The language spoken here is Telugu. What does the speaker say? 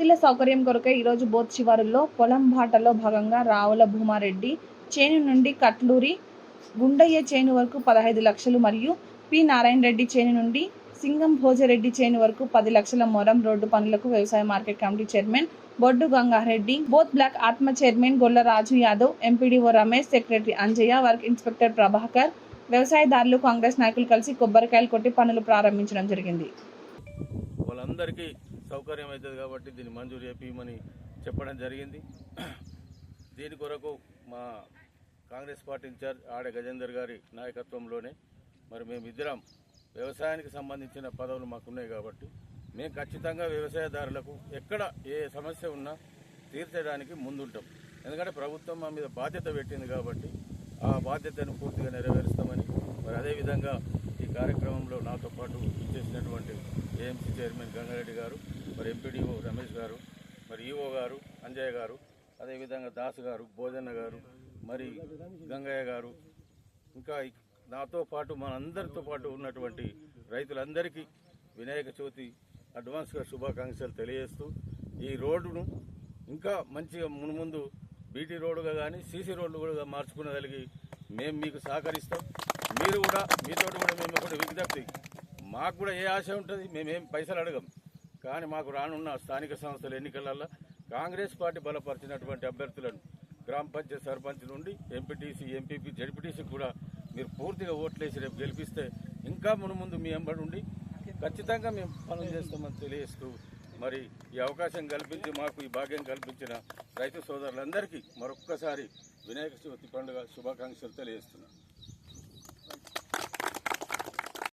సౌకర్యం కొరకై ఈరోజు బోత్ శివారుల్లో పొలం బాటలో భాగంగా రావుల భూమారెడ్డి చేను నుండి కట్లూరి గుండయ్య చేను వరకు పదహైదు లక్షలు మరియు పి. నారాయణ రెడ్డి చేను నుండి సింగం భోజరెడ్డి చేను వరకు పది లక్షల మొరం రోడ్డు పనులకు వ్యవసాయ market committee chairman Boddu Gangareddy Boath block ATMA chairman Golla Raju Yadav MPDO Ramesh secretary Anjaiah work inspector Prabhakar వ్యవసాయదారులు కాంగ్రెస్ నాయకులు కలిసి కొబ్బరికాయలు కొట్టి పనులు ప్రారంభించడం జరిగింది. వాళ్ళందరికీ సౌకర్యం అవుతుంది కాబట్టి దీన్ని మంజూరు చేపించమని చెప్పడం జరిగింది. దీని కొరకు మా కాంగ్రెస్ పార్టీ ఇన్ఛార్జ్ ఆడ గజేందర్ గారి నాయకత్వంలోనే మరి మేము ఇద్దరం వ్యవసాయానికి సంబంధించిన పదవులు మాకున్నాయి కాబట్టి మేము ఖచ్చితంగా వ్యవసాయదారులకు ఎక్కడ ఏ సమస్య ఉన్నా తీర్చడానికి ముందుంటాం. ఎందుకంటే ప్రభుత్వం మా మీద బాధ్యత పెట్టింది కాబట్టి ఆ బాధ్యతను పూర్తిగా నెరవేరుస్తామని మరి అదేవిధంగా ఈ కార్యక్రమంలో నాతో పాటు ఇచ్చేసినటువంటి ఏఎంసీ చైర్మన్ గంగారెడ్డి గారు మరి ఎంపీడీఓ రమేష్ గారు మరి ఈఓ గారు అంజయ్య గారు అదేవిధంగా దాస్ గారు భోజన్న గారు మరి గంగయ్య గారు ఇంకా నాతో పాటు మనందరితో పాటు ఉన్నటువంటి రైతులందరికీ వినాయక చవితి అడ్వాన్స్గా శుభాకాంక్షలు తెలియజేస్తూ ఈ రోడ్డును ఇంకా మంచిగా మునుముందు బీటీ రోడ్డుగా కానీ సీసీ రోడ్డు కూడా మార్చుకునగలిగి మేము మీకు సహకరిస్తాం. మీరు కూడా మీతో కూడా మేము ఒకటి విజ్ఞప్తి. మాకు కూడా ఏ ఆశ ఉంటుంది మేమేం పైసలు అడగం. కానీ మాకు రానున్న స్థానిక సంస్థల ఎన్నికలలో కాంగ్రెస్ పార్టీ బలపరిచినటువంటి అభ్యర్థులను గ్రామ పంచాయతీ సర్పంచ్ నుండి ఎంపీటీసీ ఎంపీపీ జడ్పీటీసీ కూడా మీరు పూర్తిగా ఓట్లేసి రేపు గెలిపిస్తే ఇంకా మునుముందు మీ ఎంబడి ఉండి ఖచ్చితంగా మేము పనులు చేస్తామని తెలియజేస్తూ మరి ఈ అవకాశం కల్పించి మాకు ఈ భాగ్యం కల్పించిన రైతు సోదరులందరికీ మరొక్కసారి వినాయక చవితి పండుగ శుభాకాంక్షలు తెలియజేస్తున్నాను